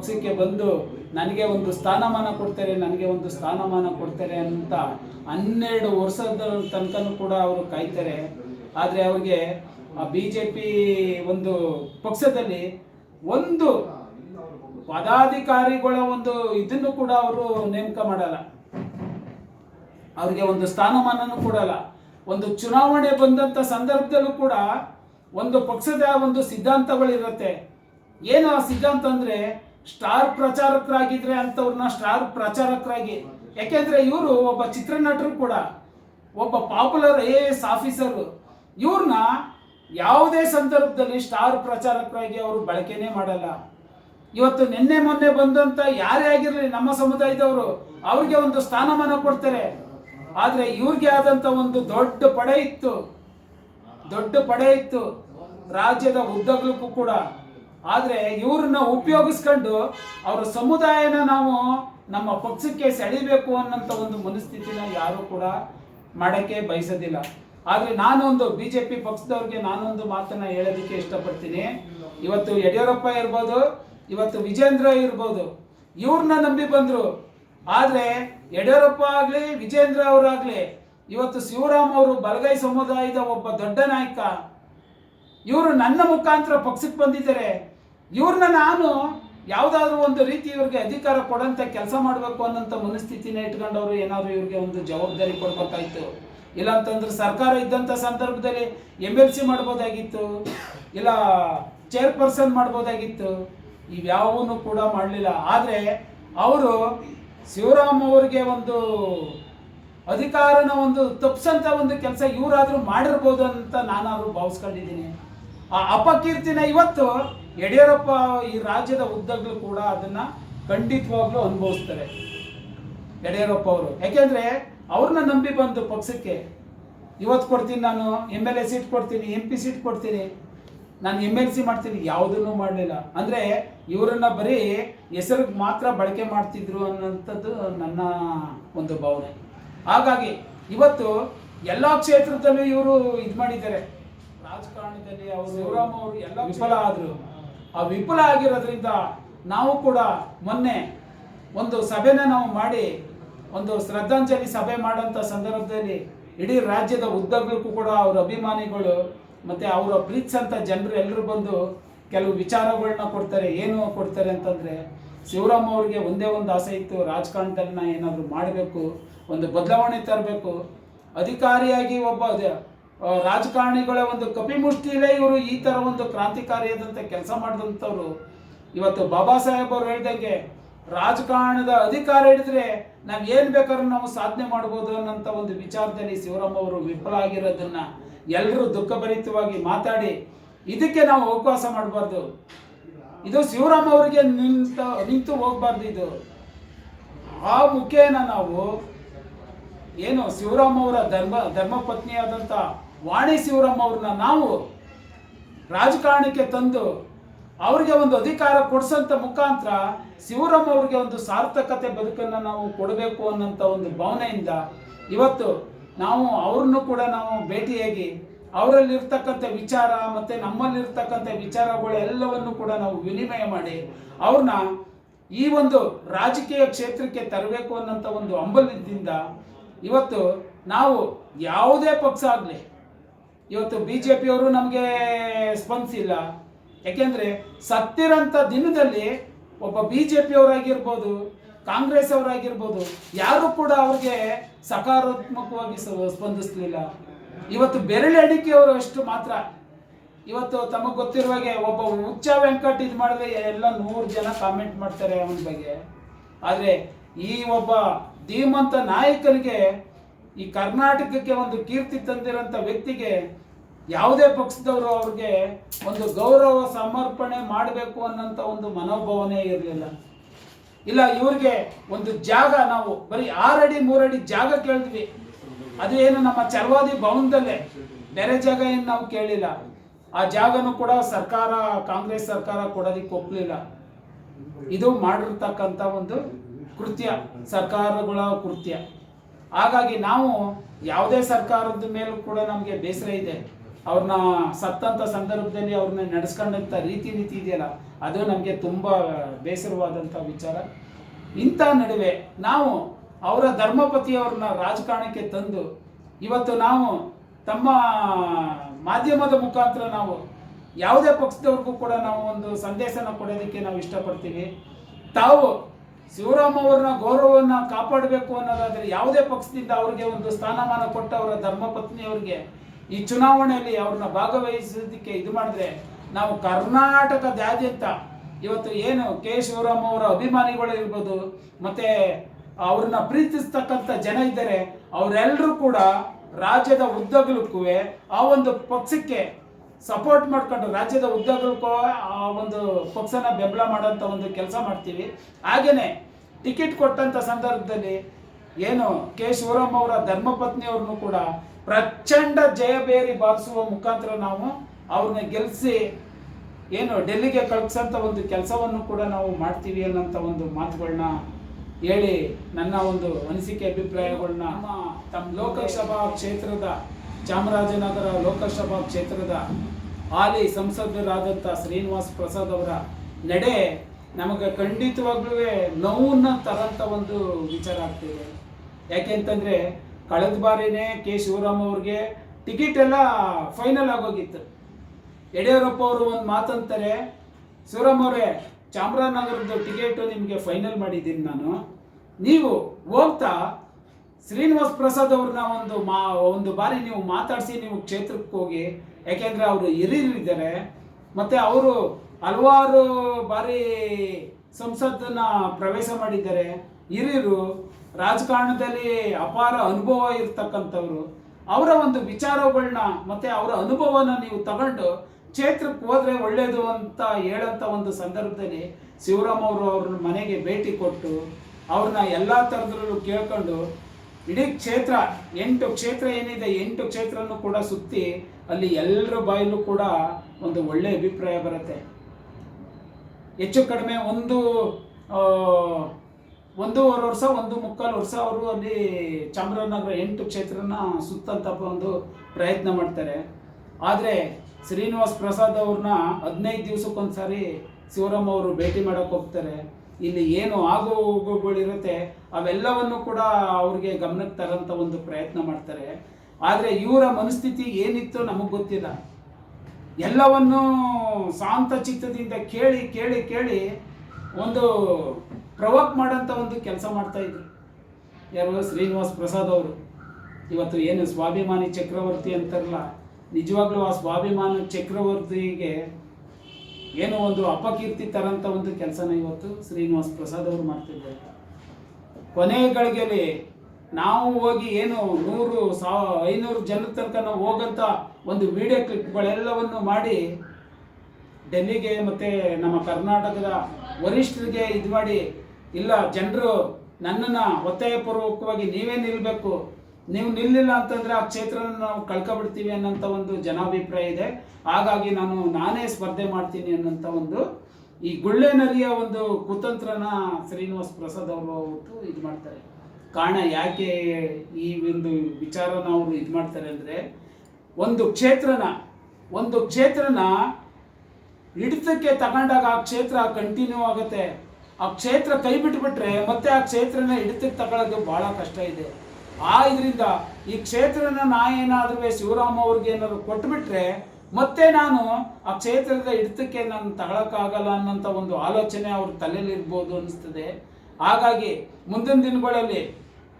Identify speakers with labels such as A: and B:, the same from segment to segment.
A: ಪಕ್ಷಕ್ಕೆ ಬಂದು ನನಗೆ ಒಂದು ಸ್ಥಾನಮಾನ ಕೊಡ್ತಾರೆ, ನನಗೆ ಒಂದು ಸ್ಥಾನಮಾನ ಕೊಡ್ತಾರೆ ಅಂತ ಹನ್ನೆರಡು ವರ್ಷದ ತನಕನೂ ಕೂಡ ಅವರು ಕಾಯ್ತಾರೆ. ಆದರೆ ಅವ್ರಿಗೆ ಆ ಬಿ ಜೆ ಪಿ ಒಂದು ಪಕ್ಷದಲ್ಲಿ ಒಂದು ಪದಾಧಿಕಾರಿಗಳ ಒಂದು ಇದನ್ನು ಕೂಡ ಅವರು ನೇಮಕ ಮಾಡಲ್ಲ. ಅವ್ರಿಗೆ ಒಂದು ಸ್ಥಾನಮಾನನೂ ಕೊಡಲ್ಲ. ಒಂದು ಚುನಾವಣೆ ಬಂದಂಥ ಸಂದರ್ಭದಲ್ಲೂ ಕೂಡ ಒಂದು ಪಕ್ಷದ ಒಂದು ಸಿದ್ಧಾಂತಗಳಿರುತ್ತೆ. ಏನು ಆ ಸಿದ್ಧಾಂತ ಅಂದ್ರೆ ಸ್ಟಾರ್ ಪ್ರಚಾರಕರಾಗಿದ್ರೆ ಅಂಥವ್ರನ್ನ ಸ್ಟಾರ್ ಪ್ರಚಾರಕರಾಗಿ. ಯಾಕೆಂದ್ರೆ ಇವರು ಒಬ್ಬ ಚಿತ್ರನಟರು ಕೂಡ, ಒಬ್ಬ ಪಾಪ್ಯುಲರ್ ಎ ಎಸ್ ಆಫೀಸರು. ಇವ್ರನ್ನ ಯಾವುದೇ ಸಂದರ್ಭದಲ್ಲಿ ಸ್ಟಾರ್ ಪ್ರಚಾರಕರಾಗಿ ಅವರು ಬಳಕೆನೇ ಮಾಡಲ್ಲ. ಇವತ್ತು ನಿನ್ನೆ ಮೊನ್ನೆ ಬಂದಂತ ಯಾರೇ ಆಗಿರಲಿ, ನಮ್ಮ ಸಮುದಾಯದವರು ಅವ್ರಿಗೆ ಒಂದು ಸ್ಥಾನಮಾನ ಕೊಡ್ತಾರೆ. ಆದ್ರೆ ಇವ್ರಿಗೆ ಆದಂತ ಒಂದು ದೊಡ್ಡ ಪಡೆ ಇತ್ತು. ದೊಡ್ಡ ಪಡೆ ಇತ್ತು. ರಾಜ್ಯದ ಉದ್ದಗಲಕ್ಕೂ ಕೂಡ. ಆದ್ರೆ ಇವ್ರನ್ನ ಉಪಯೋಗಿಸ್ಕೊಂಡು ಅವರ ಸಮುದಾಯನ ನಾವು ನಮ್ಮ ಪಕ್ಷಕ್ಕೆ ಸೆಳಿಬೇಕು ಅನ್ನೋಂಥ ಒಂದು ಮನಸ್ಥಿತಿನ ಯಾರು ಕೂಡ ಮಾಡೋಕ್ಕೆ ಬಯಸೋದಿಲ್ಲ. ಆದರೆ ನಾನೊಂದು ಬಿ ಜೆ ಪಿ ಪಕ್ಷದವ್ರಿಗೆ ನಾನೊಂದು ಮಾತನ್ನ ಹೇಳೋದಕ್ಕೆ ಇಷ್ಟಪಡ್ತೀನಿ. ಇವತ್ತು ಯಡಿಯೂರಪ್ಪ ಇರ್ಬೋದು, ಇವತ್ತು ವಿಜೇಂದ್ರ ಇರ್ಬೋದು ಇವ್ರನ್ನ ನಂಬಿ ಬಂದರು. ಆದರೆ ಯಡಿಯೂರಪ್ಪ ಆಗಲಿ, ವಿಜೇಂದ್ರ ಅವರಾಗ್ಲಿ, ಇವತ್ತು ಶಿವರಾಮ್ ಅವರು ಬಲಗೈ ಸಮುದಾಯದ ಒಬ್ಬ ದೊಡ್ಡ ನಾಯಕ, ಇವರು ನನ್ನ ಮುಖಾಂತರ ಪಕ್ಷಕ್ಕೆ ಬಂದಿದ್ದಾರೆ. ಇವ್ರನ್ನ ನಾನು ಯಾವುದಾದ್ರೂ ಒಂದು ರೀತಿ ಇವ್ರಿಗೆ ಅಧಿಕಾರ ಕೊಡೋಂಥ ಕೆಲಸ ಮಾಡಬೇಕು ಅನ್ನೋಂಥ ಮನಸ್ಥಿತಿನ ಇಟ್ಕೊಂಡವರು ಏನಾದರೂ ಇವ್ರಿಗೆ ಒಂದು ಜವಾಬ್ದಾರಿ ಕೊಡ್ಬೇಕಾಯ್ತು. ಇಲ್ಲ ಅಂತಂದ್ರೆ ಸರ್ಕಾರ ಇದ್ದಂಥ ಸಂದರ್ಭದಲ್ಲಿ ಎಂ ಎಲ್ ಸಿ ಮಾಡ್ಬೋದಾಗಿತ್ತು, ಇಲ್ಲ ಚೇರ್ಪರ್ಸನ್ ಮಾಡ್ಬೋದಾಗಿತ್ತು ಇವ್ಯಾವೂ ಕೂಡ ಮಾಡಲಿಲ್ಲ. ಆದರೆ ಅವರು ಶಿವರಾಮ್ ಅವರಿಗೆ ಒಂದು ಅಧಿಕಾರನ ಒಂದು ತಪ್ಪಿಸಂತ ಒಂದು ಕೆಲಸ ಇವರಾದ್ರೂ ಮಾಡಿರ್ಬೋದು ಅಂತ ನಾನಾದ್ರೂ ಭಾವಿಸ್ಕೊಂಡಿದ್ದೀನಿ. ಆ ಅಪಕೀರ್ತಿನ ಇವತ್ತು ಯಡಿಯೂರಪ್ಪ ಈ ರಾಜ್ಯದ ಉದ್ದಗಳು ಕೂಡ ಅದನ್ನ ಖಂಡಿತವಾಗ್ಲೂ ಅನುಭವಿಸ್ತಾರೆ. ಯಡಿಯೂರಪ್ಪ ಅವರು. ಯಾಕೆಂದ್ರೆ ಅವ್ರನ್ನ ನಂಬಿ ಬಂದು ಪಕ್ಷಕ್ಕೆ ಇವತ್ತು ಕೊಡ್ತೀನಿ ನಾನು ಎಂ ಎಲ್ ಎ ಸೀಟ್ ಕೊಡ್ತೀನಿ ಎಂ ಪಿ ಸೀಟ್ ಕೊಡ್ತೀನಿ ನಾನು ಎಂ ಎಲ್ ಸಿ ಮಾಡ್ತೀನಿ ಯಾವುದನ್ನು ಮಾಡಲಿಲ್ಲ. ಅಂದರೆ ಇವರನ್ನ ಬರೀ ಹೆಸರಿಗೆ ಮಾತ್ರ ಬಳಕೆ ಮಾಡ್ತಿದ್ರು ಅನ್ನೋಂಥದ್ದು ನನ್ನ ಒಂದು ಭಾವನೆ. ಹಾಗಾಗಿ ಇವತ್ತು ಎಲ್ಲ ಕ್ಷೇತ್ರದಲ್ಲೂ ಇವರು ಇದು ಮಾಡಿದ್ದಾರೆ. ರಾಜಕಾರಣದಲ್ಲಿ ಅವರು ಶಿವರಾಮ್ ಅವರು ಎಲ್ಲ ವಿಫಲ ಆದರು. ಆ ವಿಫಲ ಆಗಿರೋದ್ರಿಂದ ನಾವು ಕೂಡ ಮೊನ್ನೆ ಒಂದು ಸಭೆನ ನಾವು ಮಾಡಿ, ಒಂದು ಶ್ರದ್ಧಾಂಜಲಿ ಸಭೆ ಮಾಡೋಂಥ ಸಂದರ್ಭದಲ್ಲಿ ಇಡೀ ರಾಜ್ಯದ ಉದ್ದಗಲಕ್ಕೂ ಕೂಡ ಅವ್ರ ಅಭಿಮಾನಿಗಳು ಮತ್ತೆ ಅವರ ಪ್ರೀತಿಸಂತ ಜನರು ಎಲ್ಲರೂ ಬಂದು ಕೆಲವು ವಿಚಾರಗಳನ್ನ ಕೊಡ್ತಾರೆ, ಏನು ಕೊಡ್ತಾರೆ ಅಂತಂದ್ರೆ ಶಿವರಾಮ್ ಅವ್ರಿಗೆ ಒಂದೇ ಒಂದು ಆಸೆ ಇತ್ತು ರಾಜಕಾರಣದಲ್ಲಿ ನಾ ಏನಾದರೂ ಮಾಡಬೇಕು, ಒಂದು ಬದಲಾವಣೆ ತರಬೇಕು. ಅಧಿಕಾರಿಯಾಗಿ ಒಬ್ಬ ರಾಜಕಾರಣಿಗಳ ಒಂದು ಕಪಿಮುಷ್ಟಿಲೇ ಇವರು ಈ ಥರ ಒಂದು ಕ್ರಾಂತಿಕಾರಿಯಾದಂಥ ಕೆಲಸ ಮಾಡಿದಂಥವ್ರು. ಇವತ್ತು ಬಾಬಾ ಸಾಹೇಬ್ ಅವರು ಹೇಳ್ದಂಗೆ ರಾಜಕಾರಣದ ಅಧಿಕಾರ ಹಿಡಿದ್ರೆ ನಾವು ಏನು ಬೇಕಾದ್ರೂ ನಾವು ಸಾಧನೆ ಮಾಡ್ಬೋದು ಅನ್ನೋಂಥ ಒಂದು ವಿಚಾರದಲ್ಲಿ ಶಿವರಾಮ್ ಅವರು ವಿಫಲ ಆಗಿರೋದನ್ನ ಎಲ್ಲರೂ ದುಃಖಭರಿತವಾಗಿ ಮಾತಾಡಿ ಇದಕ್ಕೆ ನಾವು ಉಪವಾಸ ಮಾಡಬಾರ್ದು. ಇದು ಶಿವರಾಮ್ ಅವರಿಗೆ ನಿಂತ, ನಿಂತು ಹೋಗ್ಬಾರ್ದು ಇದು. ಆ ಮುಖೇನ ನಾವು ಏನು ಶಿವರಾಮ್ ಅವರ ಧರ್ಮ ಧರ್ಮಪತ್ನಿಯಾದಂಥ ವಾಣಿ ಶಿವರಾಮ್ ಅವ್ರನ್ನ ನಾವು ರಾಜಕಾರಣಕ್ಕೆ ತಂದು ಅವ್ರಿಗೆ ಒಂದು ಅಧಿಕಾರ ಕೊಡಿಸೋಂಥ ಮುಖಾಂತರ ಶಿವರಾಮ್ ಅವ್ರಿಗೆ ಒಂದು ಸಾರ್ಥಕತೆ ಬದುಕನ್ನು ನಾವು ಕೊಡಬೇಕು ಅನ್ನೋಂಥ ಒಂದು ಭಾವನೆಯಿಂದ ಇವತ್ತು ನಾವು ಅವ್ರನ್ನು ಕೂಡ ನಾವು ಭೇಟಿಯಾಗಿ ಅವರಲ್ಲಿರ್ತಕ್ಕಂಥ ವಿಚಾರ ಮತ್ತು ನಮ್ಮಲ್ಲಿರ್ತಕ್ಕಂಥ ವಿಚಾರಗಳೆಲ್ಲವನ್ನು ಕೂಡ ನಾವು ವಿನಿಮಯ ಮಾಡಿ ಅವ್ರನ್ನ ಈ ಒಂದು ರಾಜಕೀಯ ಕ್ಷೇತ್ರಕ್ಕೆ ತರಬೇಕು ಅನ್ನೋಂಥ ಒಂದು ಅಂಬಲದಿಂದ ಇವತ್ತು ನಾವು ಯಾವುದೇ ಪಕ್ಷ ಆಗಲಿ ಇವತ್ತು ಬಿ ಜೆ ಪಿಯವರು ನಮಗೆ ಸ್ಪಂದಿಸಿಲ್ಲ ಯಾಕೆಂದ್ರೆ ಸತ್ತಿರೋಂಥ ದಿನದಲ್ಲಿ ಒಬ್ಬ ಬಿ ಜೆ ಪಿಯವರಾಗಿರ್ಬೋದು ಕಾಂಗ್ರೆಸ್ ಅವರಾಗಿರ್ಬೋದು, ಯಾರು ಕೂಡ ಅವ್ರಿಗೆ ಸಕಾರಾತ್ಮಕವಾಗಿ ಸ್ಪಂದಿಸಲಿಲ್ಲ. ಇವತ್ತು ಬೆರಳೆಣಿಕೆಯವರು ಅಷ್ಟು ಮಾತ್ರ. ಇವತ್ತು ತಮಗೆ ಗೊತ್ತಿರುವ ಹಾಗೆ ಒಬ್ಬ ಹುಚ್ಚ ವೆಂಕಟ್ ಇದು ಮಾಡಿದ್ರೆ ಎಲ್ಲ ನೂರು ಜನ ಕಾಮೆಂಟ್ ಮಾಡ್ತಾರೆ ಅವನ ಬಗ್ಗೆ. ಆದರೆ ಈ ಒಬ್ಬ ಧೀಮಂತ ನಾಯಕನಿಗೆ ಈ ಕರ್ನಾಟಕಕ್ಕೆ ಒಂದು ಕೀರ್ತಿ ತಂದಿರೋಂಥ ವ್ಯಕ್ತಿಗೆ ಯಾವುದೇ ಪಕ್ಷದವರು ಅವ್ರಿಗೆ ಒಂದು ಗೌರವ ಸಮರ್ಪಣೆ ಮಾಡಬೇಕು ಅನ್ನಂತ ಒಂದು ಮನೋಭಾವನೆ ಇರಲಿಲ್ಲ. ಇಲ್ಲ, ಇವ್ರಿಗೆ ಒಂದು ಜಾಗ ನಾವು ಬರೀ ಆರಡಿ ಮೂರಡಿ ಜಾಗ ಕೇಳಿದ್ವಿ. ಅದು ಏನು ನಮ್ಮ ಚರ್ವಾದಿ ಭವನದಲ್ಲೇ? ಬೇರೆ ಜಾಗ ಏನು ನಾವು ಕೇಳಿಲ್ಲ. ಆ ಜಾಗನೂ ಕೂಡ ಸರ್ಕಾರ, ಕಾಂಗ್ರೆಸ್ ಸರ್ಕಾರ ಕೊಡೋದಕ್ಕೆ ಒಪ್ಪಲಿಲ್ಲ ಇದು ಮಾಡಿರ್ತಕ್ಕಂಥ ಒಂದು ಕೃತ್ಯ, ಸರ್ಕಾರಗಳ ಕೃತ್ಯ. ಹಾಗಾಗಿ ನಾವು ಯಾವುದೇ ಸರ್ಕಾರದ ಮೇಲೂ ಕೂಡ ನಮಗೆ ಬೇಸರ ಇದೆ. ಅವ್ರನ್ನ ಸತ್ತಂತ ಸಂದರ್ಭದಲ್ಲಿ ಅವ್ರನ್ನ ನಡೆಸ್ಕೊಂಡಂಥ ರೀತಿ ರೀತಿ ಇದೆಯಲ್ಲ, ಅದು ನಮಗೆ ತುಂಬ ಬೇಸರವಾದಂಥ ವಿಚಾರ. ಇಂಥ ನಡುವೆ ನಾವು ಅವರ ಧರ್ಮಪತಿಯವ್ರನ್ನ ರಾಜಕಾರಣಕ್ಕೆ ತಂದು, ಇವತ್ತು ನಾವು ತಮ್ಮ ಮಾಧ್ಯಮದ ಮುಖಾಂತರ ನಾವು ಯಾವುದೇ ಪಕ್ಷದವ್ರಿಗೂ ಕೂಡ ನಾವು ಒಂದು ಸಂದೇಶನ ಕೊಡೋದಕ್ಕೆ ನಾವು ಇಷ್ಟಪಡ್ತೀವಿ. ತಾವು ಶಿವರಾಮ್ ಅವ್ರನ್ನ ಗೌರವವನ್ನು ಕಾಪಾಡಬೇಕು ಅನ್ನೋದಾದ್ರೆ ಯಾವುದೇ ಪಕ್ಷದಿಂದ ಅವ್ರಿಗೆ ಒಂದು ಸ್ಥಾನಮಾನ ಕೊಟ್ಟು ಅವರ ಧರ್ಮಪತ್ನಿಯವ್ರಿಗೆ ಈ ಚುನಾವಣೆಯಲ್ಲಿ ಅವ್ರನ್ನ ಭಾಗವಹಿಸೋದಕ್ಕೆ ಇದು ಮಾಡಿದ್ರೆ ನಾವು ಕರ್ನಾಟಕದಾದ್ಯಂತ ಇವತ್ತು ಏನು ಕೆ ಶಿವರಾಮ್ ಅವರ ಅಭಿಮಾನಿಗಳು ಇರ್ಬೋದು, ಮತ್ತೆ ಅವ್ರನ್ನ ಪ್ರೀತಿಸ್ತಕ್ಕಂಥ ಜನ ಇದ್ದಾರೆ ಅವರೆಲ್ಲರೂ ಕೂಡ ರಾಜ್ಯದ ಉದ್ದಗಲಕ್ಕೂ ಆ ಒಂದು ಪಕ್ಷಕ್ಕೆ ಸಪೋರ್ಟ್ ಮಾಡ್ಕೊಂಡು ರಾಜ್ಯದ ಉದ್ದಗಲಕ್ಕೂ ಆ ಒಂದು ಪಕ್ಷನ ಬೆಂಬಲ ಮಾಡೋಂಥ ಒಂದು ಕೆಲಸ ಮಾಡ್ತೀವಿ. ಹಾಗೇನೆ ಟಿಕೆಟ್ ಕೊಟ್ಟಂಥ ಸಂದರ್ಭದಲ್ಲಿ ಏನು ಕೆ ಶಿವರಾಮ್ ಅವರ ಧರ್ಮಪತ್ನಿಯವ್ರನ್ನೂ ಕೂಡ ಪ್ರಚಂಡ ಜಯಬೇರಿ ಬಾರಿಸುವ ಮುಖಾಂತರ ನಾವು ಅವ್ರನ್ನ ಗೆಲ್ಲಿಸಿ ಏನು ಡೆಲ್ಲಿಗೆ ಕಳಿಸೋಂಥ ಒಂದು ಕೆಲಸವನ್ನು ಕೂಡ ನಾವು ಮಾಡ್ತೀವಿ ಅನ್ನೋಂಥ ಒಂದು ಮಾತುಗಳನ್ನ ಹೇಳಿ ನನ್ನ ಒಂದು ಅನಿಸಿಕೆ ಅಭಿಪ್ರಾಯಗಳನ್ನ ನಮ್ಮ ತಮ್ಮ ಲೋಕಸಭಾ ಕ್ಷೇತ್ರದ ಚಾಮರಾಜನಗರ ಲೋಕಸಭಾ ಕ್ಷೇತ್ರದ ಹಾಲಿ ಸಂಸದರಾದಂಥ ಶ್ರೀನಿವಾಸ್ ಪ್ರಸಾದ್ ಅವರ ನಡೆ ನಮಗೆ ಖಂಡಿತವಾಗ್ಲೂ ನೋವನ್ನ ಒಂದು ವಿಚಾರ ಆಗ್ತಿದೆ. ಯಾಕೆಂತಂದರೆ ಕಳೆದ ಬಾರಿನೇ ಕೆ. ಶಿವರಾಮ್ ಅವ್ರಿಗೆ ಟಿಕೆಟ್ ಎಲ್ಲ ಫೈನಲ್ ಆಗೋಗಿತ್ತು. ಯಡಿಯೂರಪ್ಪ ಅವರು ಒಂದು ಮಾತಂತಾರೆ, ಶಿವರಾಮ್ ಅವರೇ ಚಾಮರಾಜನಗರದ ಟಿಕೆಟು ನಿಮಗೆ ಫೈನಲ್ ಮಾಡಿದ್ದೀನಿ ನಾನು. ನೀವು ಹೋಗ್ತಾ ಶ್ರೀನಿವಾಸ್ ಪ್ರಸಾದ್ ಅವ್ರನ್ನ ಒಂದು ಮಾ, ಒಂದು ಬಾರಿ ನೀವು ಮಾತಾಡಿಸಿ ನೀವು ಕ್ಷೇತ್ರಕ್ಕೆ ಹೋಗಿ. ಯಾಕೆಂದರೆ ಅವರು ಹಿರಿಯರಿದ್ದಾರೆ ಮತ್ತು ಅವರು ಹಲವಾರು ಬಾರಿ ಸಂಸತ್ತನ್ನು ಪ್ರವೇಶ ಮಾಡಿದ್ದಾರೆ. ಹಿರಿಯರು ರಾಜಕಾರಣದಲ್ಲಿ ಅಪಾರ ಅನುಭವ ಇರ್ತಕ್ಕಂಥವ್ರು, ಅವರ ಒಂದು ವಿಚಾರಗಳನ್ನ ಮತ್ತೆ ಅವರ ಅನುಭವನ ನೀವು ತಗೊಂಡು ಕ್ಷೇತ್ರಕ್ಕೆ ಹೋದ್ರೆ ಒಳ್ಳೆಯದು ಅಂತ ಹೇಳಂತ ಒಂದು ಸಂದರ್ಭದಲ್ಲಿ ಶಿವರಾಮ್ ಅವರು ಅವ್ರ ಮನೆಗೆ ಭೇಟಿ ಕೊಟ್ಟು ಅವ್ರನ್ನ ಎಲ್ಲ ಥರದ್ರಲ್ಲೂ ಕೇಳ್ಕೊಂಡು ಇಡೀ ಕ್ಷೇತ್ರ, ಎಂಟು ಕ್ಷೇತ್ರ ಏನಿದೆ, ಎಂಟು ಕ್ಷೇತ್ರನೂ ಕೂಡ ಸುತ್ತಿ ಅಲ್ಲಿ ಎಲ್ಲರ ಬಾಯಲ್ಲೂ ಕೂಡ ಒಂದು ಒಳ್ಳೆಯ ಅಭಿಪ್ರಾಯ ಬರುತ್ತೆ. ಹೆಚ್ಚು ಕಡಿಮೆ ಒಂದು ಒಂದೂವರೆ ವರ್ಷ, ಒಂದು ಮುಕ್ಕಾಲು ವರ್ಷ ಅವರು ಅಲ್ಲಿ ಚಾಮರಾಜನಗರ ಎಂಟು ಕ್ಷೇತ್ರನ ಸುತ್ತಂತ ಒಂದು ಪ್ರಯತ್ನ ಮಾಡ್ತಾರೆ. ಆದರೆ ಶ್ರೀನಿವಾಸ್ ಪ್ರಸಾದ್ ಅವ್ರನ್ನ ಹದಿನೈದು ದಿವಸಕ್ಕೊಂದ್ಸಾರಿ ಶಿವರಾಮ್ ಅವರು ಭೇಟಿ ಮಾಡೋಕೆ ಹೋಗ್ತಾರೆ. ಇಲ್ಲಿ ಏನು ಆಗು ಹೋಗುಗಳಿರುತ್ತೆ, ಅವೆಲ್ಲವನ್ನು ಕೂಡ ಅವ್ರಿಗೆ ಗಮನಕ್ಕೆ ತರೋಂಥ ಒಂದು ಪ್ರಯತ್ನ ಮಾಡ್ತಾರೆ. ಆದರೆ ಇವರ ಮನಸ್ಥಿತಿ ಏನಿತ್ತು ನಮಗೆ ಗೊತ್ತಿಲ್ಲ. ಎಲ್ಲವನ್ನು ಶಾಂತ ಚಿತ್ತದಿಂದ ಕೇಳಿ ಕೇಳಿ ಕೇಳಿ ಒಂದು ಪ್ರವೋಕ್ ಮಾಡೋಂಥ ಒಂದು ಕೆಲಸ ಮಾಡ್ತಾ ಇದ್ರು. ಯಾರು ಶ್ರೀನಿವಾಸ್ ಪ್ರಸಾದ್ ಅವರು. ಇವತ್ತು ಏನು ಸ್ವಾಭಿಮಾನಿ ಚಕ್ರವರ್ತಿ ಅಂತಾರಲ್ಲ, ನಿಜವಾಗ್ಲೂ ಆ ಸ್ವಾಭಿಮಾನ ಚಕ್ರವರ್ತಿಗೆ ಏನೋ ಒಂದು ಅಪಕೀರ್ತಿ ತರಂತ ಒಂದು ಕೆಲಸನ ಇವತ್ತು ಶ್ರೀನಿವಾಸ್ ಪ್ರಸಾದ್ ಅವರು ಮಾಡ್ತಿದ್ದಾರೆ. ಕೊನೆ ಗಳಿಗೆಯಲ್ಲಿ ನಾವು ಹೋಗಿ ಏನು ನೂರು ಸಾವ ಐನೂರು ಜನರ ತನಕ ನಾವು ಹೋಗಂತ ಒಂದು ವಿಡಿಯೋ ಕ್ಲಿಪ್ಗಳೆಲ್ಲವನ್ನು ಮಾಡಿ ಡೆಲ್ಲಿಗೆ ಮತ್ತು ನಮ್ಮ ಕರ್ನಾಟಕದ ವರಿಷ್ಠರಿಗೆ ಇದು ಮಾಡಿ ಇಲ್ಲ, ಜನರು ನನ್ನನ್ನು ಒತ್ತಾಯಪೂರ್ವಕವಾಗಿ ನೀವೇ ನಿಲ್ಲಬೇಕು ನೀವು ನಿಲ್ಲಿಲ್ಲ ಅಂತಂದರೆ ಆ ಕ್ಷೇತ್ರನ ನಾವು ಕಳ್ಕೊಬಿಡ್ತೀವಿ ಅನ್ನೋಂಥ ಒಂದು ಜನಾಭಿಪ್ರಾಯ ಇದೆ. ಹಾಗಾಗಿ ನಾನು ನಾನೇ ಸ್ಪರ್ಧೆ ಮಾಡ್ತೀನಿ ಅನ್ನೋಂಥ ಒಂದು ಈ ಗುಳ್ಳೆ ನರಿಯ ಒಂದು ಕುತಂತ್ರನ ಶ್ರೀನಿವಾಸ್ ಪ್ರಸಾದ್ ಅವರು ಅವತ್ತು ಇದು ಮಾಡ್ತಾರೆ. ಕಾರಣ ಯಾಕೆ ಈ ಒಂದು ವಿಚಾರನ ಅವರು ಇದು ಮಾಡ್ತಾರೆ ಅಂದರೆ ಒಂದು ಕ್ಷೇತ್ರನ ಒಂದು ಕ್ಷೇತ್ರನ ಹಿಡಿತಕ್ಕೆ ತಗೊಂಡಾಗ ಆ ಕ್ಷೇತ್ರ ಕಂಟಿನ್ಯೂ ಆಗುತ್ತೆ. ಆ ಕ್ಷೇತ್ರ ಕೈ ಬಿಟ್ಬಿಟ್ರೆ ಮತ್ತೆ ಆ ಕ್ಷೇತ್ರನ ಹಿಡಿತಕ್ಕೆ ತಗೊಳ್ಳೋದು ಬಹಳ ಕಷ್ಟ ಇದೆ. ಆ ಇದರಿಂದ ಈ ಕ್ಷೇತ್ರನ ನಾ ಏನಾದರೂ ಶಿವರಾಮ ಅವ್ರಿಗೆ ಏನಾದ್ರು ಕೊಟ್ಬಿಟ್ರೆ ಮತ್ತೆ ನಾನು ಆ ಕ್ಷೇತ್ರದ ಹಿಡಿತಕ್ಕೆ ನಾನು ತಗೊಳಕ್ಕಾಗಲ್ಲ ಅನ್ನೋಂಥ ಒಂದು ಆಲೋಚನೆ ಅವ್ರ ತಲೆಯಲ್ಲಿ ಇರ್ಬೋದು ಅನಿಸ್ತದೆ ಹಾಗಾಗಿ ಮುಂದಿನ ದಿನಗಳಲ್ಲಿ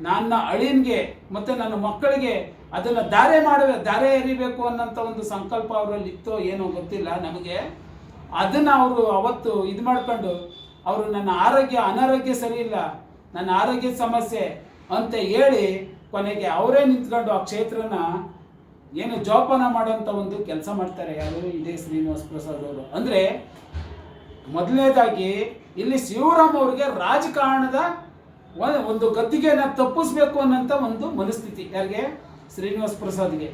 A: ನನ್ನ ಅಳಿನ್ಗೆ ಮತ್ತು ನನ್ನ ಮಕ್ಕಳಿಗೆ ಅದನ್ನು ದಾರೆ ಮಾಡುವ ದಾರೆ ಎರಿಬೇಕು ಅನ್ನೋಂಥ ಒಂದು ಸಂಕಲ್ಪ ಅವರಲ್ಲಿ ಇತ್ತೋ ಏನೋ ಗೊತ್ತಿಲ್ಲ ನಮಗೆ. ಅದನ್ನು ಅವರು ಅವತ್ತು ಇದು ಮಾಡ್ಕೊಂಡು ಅವರು ನನ್ನ ಆರೋಗ್ಯ ಅನಾರೋಗ್ಯ ಸರಿ ಇಲ್ಲ, ನನ್ನ ಆರೋಗ್ಯ ಸಮಸ್ಯೆ ಅಂತ ಹೇಳಿ ಕೊನೆಗೆ ಅವರೇ ನಿಂತ್ಕೊಂಡು ಆ ಕ್ಷೇತ್ರನ ಏನು ಜೋಪಾನ ಮಾಡೋಂಥ ಒಂದು ಕೆಲಸ ಮಾಡ್ತಾರೆ ಯಾರು? ಇದೇ ಶ್ರೀನಿವಾಸ್ ಪ್ರಸಾದ್ ಅವರು. ಅಂದರೆ ಮೊದಲನೇದಾಗಿ ಇಲ್ಲಿ ಶಿವರಾಮ್ ಅವರಿಗೆ ರಾಜಕಾರಣದ ಒಂದು ಗದ್ದಿಗೆನ ತಪ್ಪಿಸ್ಬೇಕು ಅನ್ನೋಂಥ ಒಂದು ಮನಸ್ಥಿತಿ. ಯಾರಿಗೆ? ಶ್ರೀನಿವಾಸ್ ಪ್ರಸಾದ್ಗೆ.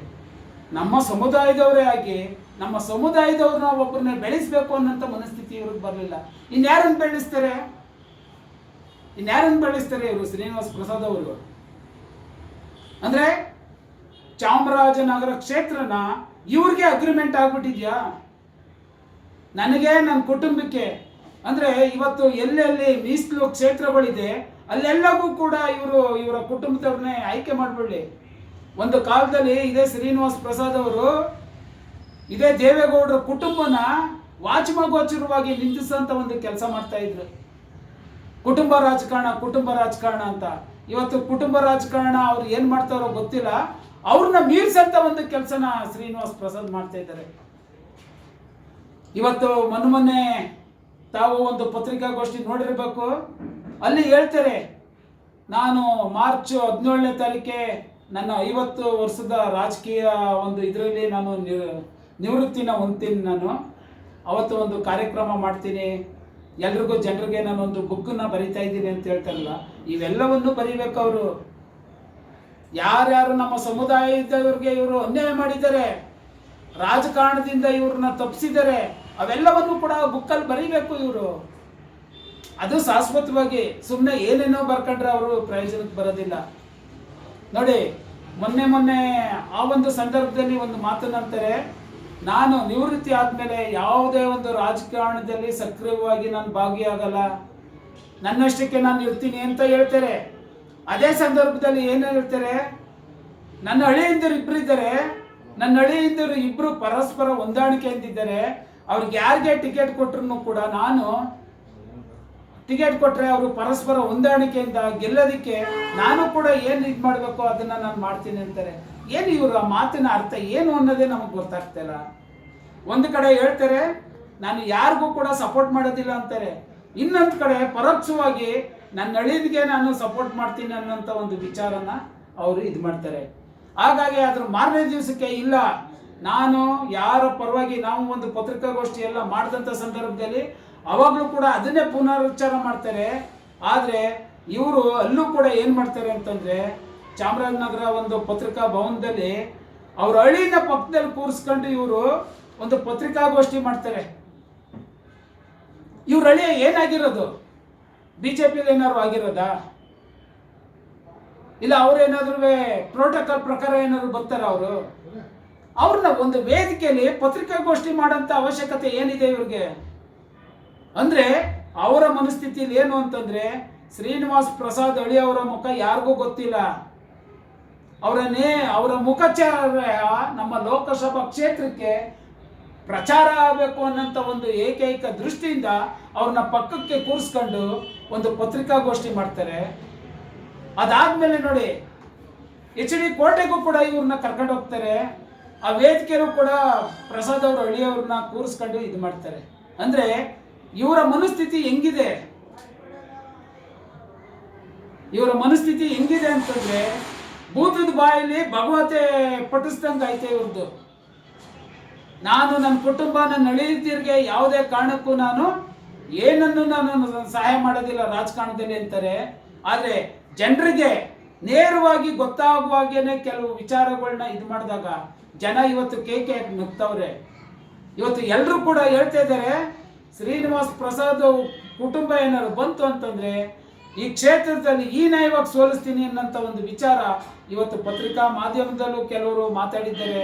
A: ನಮ್ಮ ಸಮುದಾಯದವರೇ ಆಗಿ, ನಮ್ಮ ಸಮುದಾಯದವ್ರನ್ನ ಒಬ್ಬರನ್ನ ಬೆಳೆಸಬೇಕು ಅನ್ನೋಂಥ ಮನಸ್ಥಿತಿ ಇವ್ರಿಗೆ ಬರಲಿಲ್ಲ. ಇನ್ಯಾರನ್ನು ಬೆಳೆಸ್ತಾರೆ? ಇನ್ಯಾರನ್ನು ಬೆಳೆಸ್ತಾರೆ ಇವರು? ಶ್ರೀನಿವಾಸ ಪ್ರಸಾದ್ ಅವರು. ಅಂದರೆ ಚಾಮರಾಜನಗರ ಕ್ಷೇತ್ರನ ಇವ್ರಿಗೆ ಅಗ್ರಿಮೆಂಟ್ ಆಗ್ಬಿಟ್ಟಿದ್ಯಾ? ನನಗೆ, ನನ್ನ ಕುಟುಂಬಕ್ಕೆ. ಅಂದ್ರೆ ಇವತ್ತು ಎಲ್ಲೆಲ್ಲಿ ಮೀಸಲು ಕ್ಷೇತ್ರಗಳಿದೆ, ಅಲ್ಲೆಲ್ಲವೂ ಕೂಡ ಇವರು, ಇವರ ಕುಟುಂಬದವ್ರನ್ನೇ ಆಯ್ಕೆ ಮಾಡ್ಬಿಡ್ಲಿ. ಒಂದು ಕಾಲದಲ್ಲಿ ಇದೇ ಶ್ರೀನಿವಾಸ್ ಪ್ರಸಾದ್ ಅವರು, ಇದೇ ದೇವೇಗೌಡರ ಕುಟುಂಬನ ವಾಚಮಗೋಚರವಾಗಿ ನಿಂದಿಸಂತ ಒಂದು ಕೆಲಸ ಮಾಡ್ತಾ ಇದ್ರು. ಕುಟುಂಬ ರಾಜಕಾರಣ ಕುಟುಂಬ ರಾಜಕಾರಣ ಅಂತ. ಇವತ್ತು ಕುಟುಂಬ ರಾಜಕಾರಣ ಅವ್ರು ಏನ್ ಮಾಡ್ತಾರೋ ಗೊತ್ತಿಲ್ಲ. ಅವ್ರನ್ನ ಮೀರ್ಸಂತ ಒಂದು ಕೆಲಸನ ಶ್ರೀನಿವಾಸ್ ಪ್ರಸಾದ್ ಮಾಡ್ತಾ ಇದ್ದಾರೆ. ಇವತ್ತು ಮೊನ್ನೆ ತಾವು ಒಂದು ಪತ್ರಿಕಾಗೋಷ್ಠಿ ನೋಡಿರ್ಬೇಕು. ಅಲ್ಲಿ ಹೇಳ್ತಾರೆ, ನಾನು ಮಾರ್ಚ್ ಹದಿನೇಳನೇ ತಾರೀಕೆ ನನ್ನ ಐವತ್ತು ವರ್ಷದ ರಾಜಕೀಯ ಒಂದು ಇದರಲ್ಲಿ ನಾನು ನಿವ್- ನಿವೃತ್ತಿನ ಹೊಂದ್ತೀನಿ ನಾನು. ಅವತ್ತು ಒಂದು ಕಾರ್ಯಕ್ರಮ ಮಾಡ್ತೀನಿ. ಎಲ್ರಿಗೂ ಜನರಿಗೆ ನಾನು ಒಂದು ಬುಕ್ಕನ್ನ ಬರಿತಾ ಇದ್ದೀನಿ ಅಂತ ಹೇಳ್ತಾರಲ್ಲ, ಇವೆಲ್ಲವನ್ನು ಬರಿಬೇಕು ಅವರು. ಯಾರ್ಯಾರು ನಮ್ಮ ಸಮುದಾಯದವ್ರಿಗೆ ಇವರು ಅನ್ಯಾಯ ಮಾಡಿದ್ದಾರೆ, ರಾಜಕಾರಣದಿಂದ ಇವ್ರನ್ನ ತಪ್ಪಿಸಿದ್ದಾರೆ ಅವೆಲ್ಲವನ್ನು ಕೂಡ ಬುಕ್ಕಲ್ಲಿ ಬರೀಬೇಕು ಇವರು. ಅದು ಶಾಶ್ವತವಾಗಿ ಸುಮ್ಮನೆ ಏನೇನೋ ಬರ್ಕೊಂಡ್ರೆ ಅವರು ಪ್ರಯೋಜನಕ್ಕೆ ಬರೋದಿಲ್ಲ. ನೋಡಿ, ಮೊನ್ನೆ ಮೊನ್ನೆ ಆ ಒಂದು ಸಂದರ್ಭದಲ್ಲಿ ಒಂದು ಮಾತನ್ನಂತಾರೆ ನಾನು ನಿವೃತ್ತಿ ಆದಮೇಲೆ ಯಾವುದೇ ಒಂದು ರಾಜಕಾರಣದಲ್ಲಿ ಸಕ್ರಿಯವಾಗಿ ನಾನು ಭಾಗಿಯಾಗಲ್ಲ. ನನ್ನಷ್ಟಕ್ಕೆ ನಾನು ಇರ್ತೀನಿ ಅಂತ ಹೇಳ್ತಾರೆ. ಅದೇ ಸಂದರ್ಭದಲ್ಲಿ ಏನು ಹೇಳ್ತಾರೆ? ನನ್ನ ಹಳೆಯಿಂದರು ಇಬ್ಬರು ಇದ್ದಾರೆ. ನನ್ನ ಹಳೆಯಿಂದರು ಇಬ್ಬರು ಪರಸ್ಪರ ಹೊಂದಾಣಿಕೆ ಅಂತಿದ್ದಾರೆ ಅವ್ರಿಗೆ ಯಾರಿಗೆ ಟಿಕೆಟ್ ಕೊಟ್ರು ಕೂಡ ನಾನು ಟಿಕೆಟ್ ಕೊಟ್ರೆ ಅವರು ಪರಸ್ಪರ ಹೊಂದಾಣಿಕೆಯಿಂದ ಗೆಲ್ಲೋದಕ್ಕೆ ನಾನು ಕೂಡ ಏನು ಇದು ಮಾಡಬೇಕು ಅದನ್ನ ನಾನು ಮಾಡ್ತೀನಿ ಅಂತಾರೆ. ಏನು ಇವರು ಆ ಮಾತಿನ ಅರ್ಥ ಏನು ಅನ್ನೋದೇ ನಮಗೆ ಗೊತ್ತಾಗ್ತಾ ಇಲ್ಲ. ಒಂದು ಕಡೆ ಹೇಳ್ತಾರೆ, ನಾನು ಯಾರಿಗೂ ಕೂಡ ಸಪೋರ್ಟ್ ಮಾಡೋದಿಲ್ಲ ಅಂತಾರೆ. ಇನ್ನೊಂದು ಕಡೆ ಪರೋಕ್ಷವಾಗಿ ನನ್ನ ಅಳಿದಿಗೆ ನಾನು ಸಪೋರ್ಟ್ ಮಾಡ್ತೀನಿ ಅನ್ನೋಂಥ ಒಂದು ವಿಚಾರನ ಅವರು ಇದು ಮಾಡ್ತಾರೆ. ಹಾಗಾಗಿ ಅದ್ರ ಮಾರನೇ ದಿವಸಕ್ಕೆ ಇಲ್ಲ. ನಾನು ಯಾರ ಪರವಾಗಿ ನಾವು ಒಂದು ಪತ್ರಿಕಾಗೋಷ್ಠಿ ಎಲ್ಲ ಮಾಡಿದಂಥ ಸಂದರ್ಭದಲ್ಲಿ ಅವಾಗಲೂ ಕೂಡ ಅದನ್ನೇ ಪುನರುಚ್ಚಾರ ಮಾಡ್ತಾರೆ. ಆದರೆ ಇವರು ಅಲ್ಲೂ ಕೂಡ ಏನು ಮಾಡ್ತಾರೆ ಅಂತಂದರೆ ಚಾಮರಾಜನಗರ ಒಂದು ಪತ್ರಿಕಾ ಭವನದಲ್ಲಿ ಅವ್ರ ಹಳ್ಳಿನ ಪಕ್ಕದಲ್ಲಿ ಕೂರಿಸ್ಕೊಂಡು ಇವರು ಒಂದು ಪತ್ರಿಕಾಗೋಷ್ಠಿ ಮಾಡ್ತಾರೆ. ಇವ್ರ ಹಳ್ಳಿ ಏನಾಗಿರೋದು? ಬಿ ಜೆ ಪಿಲಿ ಏನಾದ್ರು ಆಗಿರೋದಾ? ಇಲ್ಲ ಅವ್ರೇನಾದ್ರೂ ಪ್ರೋಟೋಕಾಲ್ ಪ್ರಕಾರ ಏನಾದ್ರು ಬರ್ತಾರ ಅವರು? ಅವ್ರನ್ನ ಒಂದು ವೇದಿಕೆಯಲ್ಲಿ ಪತ್ರಿಕಾಗೋಷ್ಠಿ ಮಾಡೋಂಥ ಅವಶ್ಯಕತೆ ಏನಿದೆ ಇವ್ರಿಗೆ? ಅಂದ್ರೆ ಅವರ ಮನಸ್ಥಿತಿಯಲ್ಲಿ ಏನು ಅಂತಂದ್ರೆ ಶ್ರೀನಿವಾಸ್ ಪ್ರಸಾದ್ ಅಳಿ ಅವರ ಮುಖ ಯಾರಿಗೂ ಗೊತ್ತಿಲ್ಲ. ಅವರನ್ನೇ ಅವರ ಮುಖಚಾರ ನಮ್ಮ ಲೋಕಸಭಾ ಕ್ಷೇತ್ರಕ್ಕೆ ಪ್ರಚಾರ ಆಗಬೇಕು ಅನ್ನೋಂಥ ಒಂದು ಏಕೈಕ ದೃಷ್ಟಿಯಿಂದ ಅವ್ರನ್ನ ಪಕ್ಕಕ್ಕೆ ಕೂರಿಸ್ಕೊಂಡು ಒಂದು ಪತ್ರಿಕಾಗೋಷ್ಠಿ ಮಾಡ್ತಾರೆ. ಅದಾದ್ಮೇಲೆ ನೋಡಿ, ಎಚ್ ಡಿ ಕೋಟೆಗೂ ಕೂಡ ಇವ್ರನ್ನ ಕರ್ಕೊಂಡು ಹೋಗ್ತಾರೆ. ಆ ವೇದಿಕೆಯಲ್ಲೂ ಕೂಡ ಪ್ರಸಾದ್ ಅವರು ಅಳಿಯವ್ರನ್ನ ಕೂರಿಸ್ಕೊಂಡು ಇದು ಮಾಡ್ತಾರೆ. ಅಂದ್ರೆ ಇವರ ಮನಸ್ಥಿತಿ ಹೆಂಗಿದೆ? ಇವರ ಮನಸ್ಥಿತಿ ಹೆಂಗಿದೆ ಅಂತಂದ್ರೆ ಭೂತದ ಬಾಯಲ್ಲಿ ಭಗವತೆ ಪಠಿಸ್ದಂಗೆ ಐತೆ ಇವ್ರದ್ದು ನಾನು ನನ್ನ ಕುಟುಂಬ ನನ್ನ ಅಳಿಯಂದಿರಿಗೆ ಯಾವುದೇ ಕಾರಣಕ್ಕೂ ನಾನು ಏನನ್ನು ನಾನು ಸಹಾಯ ಮಾಡೋದಿಲ್ಲ ರಾಜಕಾರಣದಲ್ಲಿ ಅಂತಾರೆ. ಆದರೆ ಜನರಿಗೆ ನೇರವಾಗಿ ಗೊತ್ತಾಗುವಾಗೇನೆ ಕೆಲವು ವಿಚಾರಗಳನ್ನ ಇದು ಮಾಡಿದಾಗ ಜನ ಇವತ್ತು ಕೇಕೆ ನುಗ್ತವ್ರೆ ಇವತ್ತು ಎಲ್ಲರೂ ಕೂಡ ಹೇಳ್ತಾ ಇದ್ದಾರೆ ಶ್ರೀನಿವಾಸ್ ಪ್ರಸಾದ್ ಕುಟುಂಬ ಏನಾದ್ರು ಬಂತು ಅಂತಂದ್ರೆ, ಈ ಕ್ಷೇತ್ರದಲ್ಲಿ ಈ ನ್ಯಾಯವಾಗಿ ಸೋಲಿಸ್ತೀನಿ ಅನ್ನೋಂಥ ಒಂದು ವಿಚಾರ ಇವತ್ತು ಪತ್ರಿಕಾ ಮಾಧ್ಯಮದಲ್ಲೂ ಕೆಲವರು ಮಾತಾಡಿದ್ದಾರೆ.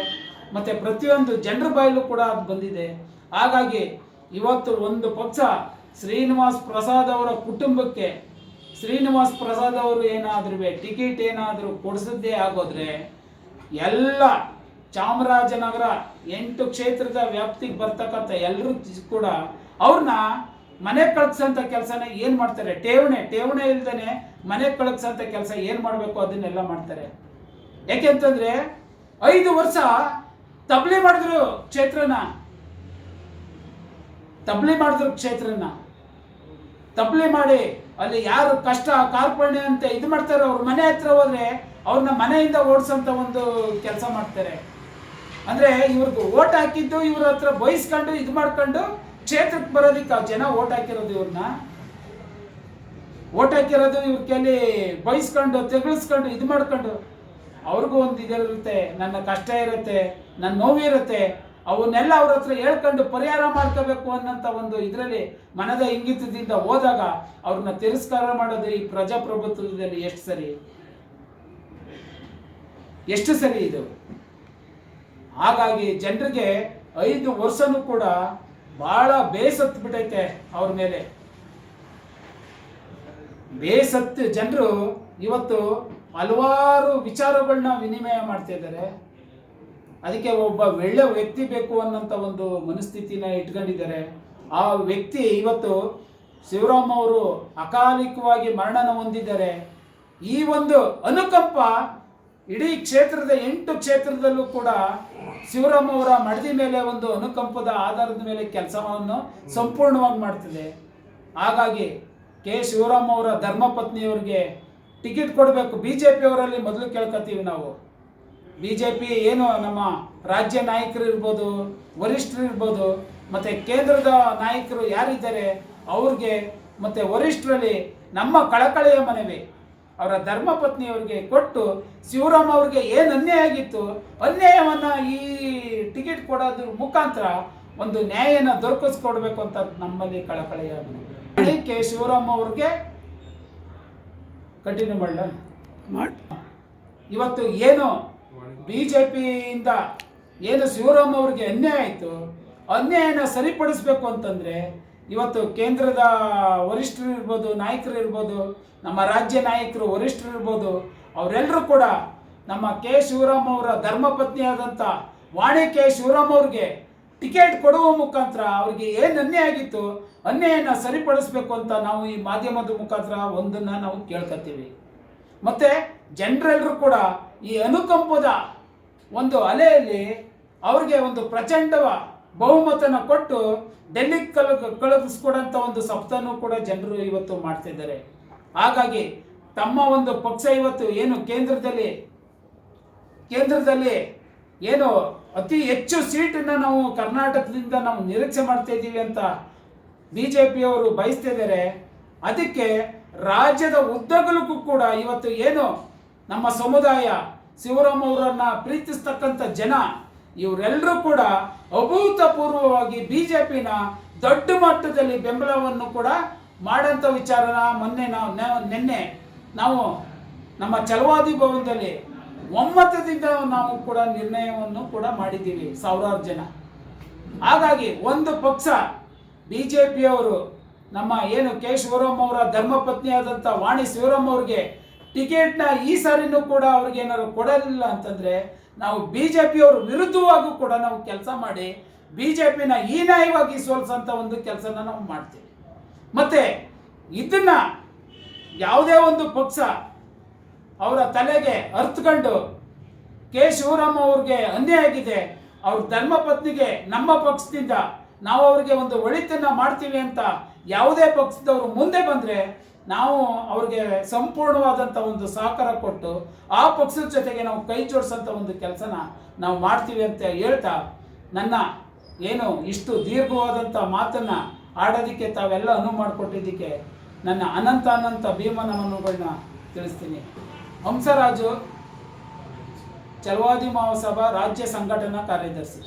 A: ಮತ್ತೆ ಪ್ರತಿಯೊಂದು ಜನರ ಬಾಯಲ್ಲೂ ಕೂಡ ಅದು ಬಂದಿದೆ. ಹಾಗಾಗಿ ಇವತ್ತು ಒಂದು ಪಕ್ಷ ಶ್ರೀನಿವಾಸ್ ಪ್ರಸಾದ್ ಅವರ ಕುಟುಂಬಕ್ಕೆ, ಶ್ರೀನಿವಾಸ್ ಪ್ರಸಾದ್ ಅವರು ಏನಾದ್ರೂ ಟಿಕೆಟ್ ಏನಾದರೂ ಕೊಡಿಸದ್ದೇ ಆಗೋದ್ರೆ, ಎಲ್ಲ ಚಾಮರಾಜನಗರ ಎಂಟು ಕ್ಷೇತ್ರದ ವ್ಯಾಪ್ತಿಗೆ ಬರ್ತಕ್ಕಂಥ ಎಲ್ಲರೂ ಕೂಡ ಅವ್ರನ್ನ ಮನೆ ಕಳಗ್ಸೋಂಥ ಕೆಲಸನ ಏನು ಮಾಡ್ತಾರೆ? ಠೇವಣಿ ಠೇವಣಿ ಇಲ್ದೇನೆ ಮನೆ ಕಳಗ್ಸೋಂಥ ಕೆಲಸ ಏನು ಮಾಡಬೇಕು ಅದನ್ನೆಲ್ಲ ಮಾಡ್ತಾರೆ. ಯಾಕೆಂತಂದ್ರೆ ಐದು ವರ್ಷ ತಬ್ಲಿ ಮಾಡಿದ್ರು ಕ್ಷೇತ್ರನ. ತಬ್ಲಿ ಮಾಡಿದ್ರು ಕ್ಷೇತ್ರನ. ತಬ್ಲಿ ಮಾಡಿ ಅಲ್ಲಿ ಯಾರು ಕಷ್ಟ, ಕಾರ್ಪಣ್ಯ ಅಂತ ಇದು ಮಾಡ್ತಾರೋ, ಅವ್ರ ಮನೆ ಹತ್ರ ಹೋದ್ರೆ ಅವ್ರನ್ನ ಮನೆಯಿಂದ ಓಡಿಸೋಂಥ ಒಂದು ಕೆಲಸ ಮಾಡ್ತಾರೆ. ಅಂದ್ರೆ ಇವ್ರಿಗೆ ಓಟ್ ಹಾಕಿದ್ದು ಇವ್ರ ಹತ್ರ ಬಯಸ್ಕೊಂಡು ಇದು ಮಾಡ್ಕೊಂಡು ಕ್ಷೇತ್ರಕ್ಕೆ ಬರೋದಿಕ್ಕೆ ಆ ಜನ ಓಟ್ ಹಾಕಿರೋದು ಇವ್ರನ್ನ ಓಟ್ ಹಾಕಿರೋದು ಇವ್ರ ಕೈಲಿ ಬಯಸ್ಕೊಂಡು ತೆಗಳಿಸ್ಕೊಂಡು, ಇದು ಮಾಡ್ಕೊಂಡು. ಅವ್ರಿಗೂ ಒಂದು ಇದಿರುತ್ತೆ, ನನ್ನ ಕಷ್ಟ ಇರುತ್ತೆ ನನ್ನ ನೋವಿರುತ್ತೆ. ಅವನ್ನೆಲ್ಲ ಅವ್ರ ಹತ್ರ ಹೇಳ್ಕೊಂಡು ಪರಿಹಾರ ಮಾಡ್ಕೋಬೇಕು ಅನ್ನೋಂಥ ಒಂದು ಇದರಲ್ಲಿ ಮನದ ಇಂಗಿತದಿಂದ ಹೋದಾಗ ಅವ್ರನ್ನ ತಿರಸ್ಕಾರ ಮಾಡೋದು ಈ ಪ್ರಜಾಪ್ರಭುತ್ವದಲ್ಲಿ ಎಷ್ಟು ಸರಿ? ಎಷ್ಟು ಸರಿ ಇದು? ಹಾಗಾಗಿ ಜನರಿಗೆ ಐದು ವರ್ಷನೂ ಕೂಡ ಬಹಳ ಬೇಸತ್ತು ಬಿಟ್ಟೈತೆ ಅವ್ರ ಮೇಲೆ. ಬೇಸತ್ತು ಜನರು ಇವತ್ತು ಹಲವಾರು ವಿಚಾರಗಳನ್ನ ವಿನಿಮಯ ಮಾಡ್ತಾ ಇದ್ದಾರೆ. ಅದಕ್ಕೆ ಒಬ್ಬ ಒಳ್ಳೆ ವ್ಯಕ್ತಿ ಬೇಕು ಅನ್ನೋಂಥ ಒಂದು ಮನಸ್ಥಿತಿನ ಇಟ್ಕೊಂಡಿದ್ದಾರೆ. ಆ ವ್ಯಕ್ತಿ ಇವತ್ತು ಶಿವರಾಮ್ ಅವರು ಅಕಾಲಿಕವಾಗಿ ಮರಣನ ಹೊಂದಿದ್ದಾರೆ. ಈ ಒಂದು ಅನುಕಂಪ ಇಡೀ ಕ್ಷೇತ್ರದ ಎಂಟು ಕ್ಷೇತ್ರದಲ್ಲೂ ಕೂಡ ಶಿವರಾಮ್ ಅವರ ಮಡದಿ ಮೇಲೆ ಒಂದು ಅನುಕಂಪದ ಆಧಾರದ ಮೇಲೆ ಕೆಲಸವನ್ನು ಸಂಪೂರ್ಣವಾಗಿ ಮಾಡ್ತಿದೆ. ಹಾಗಾಗಿ ಕೆ ಶಿವರಾಮ್ ಅವರ ಧರ್ಮಪತ್ನಿಯವರಿಗೆ ಟಿಕೆಟ್ ಕೊಡಬೇಕು. ಬಿ ಜೆ ಪಿಯವರಲ್ಲಿ ಮೊದಲು ಕೇಳ್ಕೊತೀವಿ ನಾವು. ಬಿ ಜೆ ಪಿ ಏನು ನಮ್ಮ ರಾಜ್ಯ ನಾಯಕರು ಇರ್ಬೋದು, ವರಿಷ್ಠರು ಇರ್ಬೋದು, ಮತ್ತು ಕೇಂದ್ರದ ನಾಯಕರು ಯಾರಿದ್ದಾರೆ, ಅವ್ರಿಗೆ ಮತ್ತು ವರಿಷ್ಠರಲ್ಲಿ ನಮ್ಮ ಕಳಕಳಿಯ ಮನವಿ. ಅವರ ಧರ್ಮಪತ್ನಿಯವರಿಗೆ ಕೊಟ್ಟು ಶಿವರಾಮ್ ಅವ್ರಿಗೆ ಏನು ಅನ್ಯಾಯ ಆಗಿತ್ತು ಅನ್ಯಾಯವನ್ನು ಈ ಟಿಕೆಟ್ ಕೊಡೋದ್ರ ಮುಖಾಂತರ ಒಂದು ನ್ಯಾಯನ ದೊರಕಿಸ್ಕೊಡ್ಬೇಕು ಅಂತ ನಮ್ಮಲ್ಲಿ ಕಳಕಳೆಯ ಮನವಿ ಕೆ ಶಿವರಾಮ್ ಅವ್ರಿಗೆ. ಕಂಟಿನ್ಯೂ ಮಾಡಲ?
B: ಮಾಡಿ.
A: ಇವತ್ತು ಏನು ಬಿ ಜೆ ಪಿಯಿಂದ ಏನು ಶಿವರಾಮ್ ಅವ್ರಿಗೆ ಅನ್ಯಾಯ ಆಯಿತು ಅನ್ಯಾಯನ ಸರಿಪಡಿಸ್ಬೇಕು ಅಂತಂದರೆ ಇವತ್ತು ಕೇಂದ್ರದ ವರಿಷ್ಠರು ಇರ್ಬೋದು ನಾಯಕರು ಇರ್ಬೋದು ನಮ್ಮ ರಾಜ್ಯ ನಾಯಕರು ವರಿಷ್ಠರು ಇರ್ಬೋದು ಅವರೆಲ್ಲರೂ ಕೂಡ ನಮ್ಮ ಕೆ ಶಿವರಾಮ್ ಅವರ ಧರ್ಮಪತ್ನಿಯಾದಂಥ ವಾಣಿ ಕೆ ಶಿವರಾಮ್ ಅವ್ರಿಗೆ ಟಿಕೆಟ್ ಕೊಡುವ ಮುಖಾಂತರ ಅವ್ರಿಗೆ ಏನು ಅನ್ಯಾಯ ಆಗಿತ್ತು, ಅನ್ಯಾಯನ ಸರಿಪಡಿಸ್ಬೇಕು ಅಂತ ನಾವು ಈ ಮಾಧ್ಯಮದ ಮುಖಾಂತರ ಒಂದನ್ನು ನಾವು ಕೇಳ್ಕೊತೀವಿ ಮತ್ತು ಜನರೆಲ್ಲರೂ ಕೂಡ ಈ ಅನುಕಂಪದ ಒಂದು ಅಲೆಯಲ್ಲಿ ಅವ್ರಿಗೆ ಒಂದು ಪ್ರಚಂಡವ ಬಹುಮತನ ಕೊಟ್ಟು ಡೆಲ್ಲಿ ಕಲ ಕಳುಹಿಸ್ಕೊಡಂಥ ಒಂದು ಸಪ್ತಾನು ಕೂಡ ಜನರು ಇವತ್ತು ಮಾಡ್ತಿದ್ದಾರೆ ಹಾಗಾಗಿ ತಮ್ಮ ಒಂದು ಪಕ್ಷ ಇವತ್ತು ಏನು ಕೇಂದ್ರದಲ್ಲಿ ಕೇಂದ್ರದಲ್ಲಿ ಏನು ಅತಿ ಹೆಚ್ಚು ಸೀಟನ್ನು ನಾವು ಕರ್ನಾಟಕದಿಂದ ನಾವು ನಿರೀಕ್ಷೆ ಮಾಡ್ತಾ ಇದ್ದೀವಿ ಅಂತ ಬಿ ಜೆ ಪಿಯವರು ಬಯಸ್ತಿದ್ದಾರೆ ಅದಕ್ಕೆ ರಾಜ್ಯದ ಉದ್ದಗಲಕ್ಕೂ ಕೂಡ ಇವತ್ತು ಏನು ನಮ್ಮ ಸಮುದಾಯ ಶಿವರಾಮ್ ಅವರನ್ನು ಪ್ರೀತಿಸ್ತಕ್ಕಂಥ ಜನ ಇವರೆಲ್ಲರೂ ಕೂಡ ಅಭೂತಪೂರ್ವವಾಗಿ ಬಿ ಜೆ ಪಿನ ದೊಡ್ಡ ಮಟ್ಟದಲ್ಲಿ ಬೆಂಬಲವನ್ನು ಕೂಡ ಮಾಡೋಂಥ ವಿಚಾರನ ಮೊನ್ನೆ ನಾವು ನಿನ್ನೆ ನಾವು ನಮ್ಮ ಛಲವಾದಿ ಭವನದಲ್ಲಿ ಒಮ್ಮತದಿಂದ ನಾವು ಕೂಡ ನಿರ್ಣಯವನ್ನು ಕೂಡ ಮಾಡಿದ್ದೀವಿ ಸಾವಿರಾರು ಜನ. ಹಾಗಾಗಿ ಒಂದು ಪಕ್ಷ ಬಿ ಜೆ ಪಿಯವರು ನಮ್ಮ ಏನು ಕೆ ಶಿವರಾಮ್ ಅವರ ಧರ್ಮಪತ್ನಿಯಾದಂಥ ವಾಣಿ ಶಿವರಾಮ್ ಅವ್ರಿಗೆ ಟಿಕೆಟ್ನ ಈ ಸಾರಿನೂ ಕೂಡ ಅವ್ರಿಗೆ ಏನಾದ್ರು ಕೊಡಲಿಲ್ಲ ಅಂತಂದರೆ ನಾವು ಬಿ ಜೆ ಪಿಯವ್ರ ವಿರುದ್ಧವಾಗೂ ಕೂಡ ನಾವು ಕೆಲಸ ಮಾಡಿ ಬಿ ಜೆ ಪಿನ ಹೀನಾಯವಾಗಿ ಸೋಲ್ಸೋಂಥ ಒಂದು ಕೆಲಸನ ನಾವು ಮಾಡ್ತೀವಿ. ಮತ್ತು ಇದನ್ನು ಯಾವುದೇ ಒಂದು ಪಕ್ಷ ಅವರ ತಲೆಗೆ ಅರ್ತ್ಕೊಂಡು ಕೆ ಶಿವರಾಮ ಅವ್ರಿಗೆ ಅನ್ಯಾಯ ಆಗಿದೆ, ಅವ್ರ ಧರ್ಮಪತ್ನಿಗೆ ನಮ್ಮ ಪಕ್ಷದಿಂದ ನಾವು ಅವ್ರಿಗೆ ಒಂದು ಒಳಿತನ್ನು ಮಾಡ್ತೀವಿ ಅಂತ ಯಾವುದೇ ಪಕ್ಷದವರು ಮುಂದೆ ಬಂದರೆ ನಾವು ಅವ್ರಿಗೆ ಸಂಪೂರ್ಣವಾದಂಥ ಒಂದು ಸಹಕಾರ ಕೊಟ್ಟು ಆ ಪಕ್ಷದ ಜೊತೆಗೆ ನಾವು ಕೈ ಜೋಡಿಸೋಂಥ ಒಂದು ಕೆಲಸನ ನಾವು ಮಾಡ್ತೀವಿ ಅಂತ ಹೇಳ್ತಾ ನನ್ನ ಏನು ಇಷ್ಟು ದೀರ್ಘವಾದಂಥ ಮಾತನ್ನು ಆಡೋದಕ್ಕೆ ತಾವೆಲ್ಲ ಅನುವು ಮಾಡಿಕೊಟ್ಟಿದ್ದಕ್ಕೆ ನನ್ನ ಅನಂತ ಅನಂತ ಭೀಮನಮನುಗಳನ್ನ ತಿಳಿಸ್ತೀನಿ. ಹಂಸರಾಜು ಚಲವಾದಿ ಮಹಾಸಭಾ ರಾಜ್ಯ ಸಂಘಟನಾ ಕಾರ್ಯದರ್ಶಿ.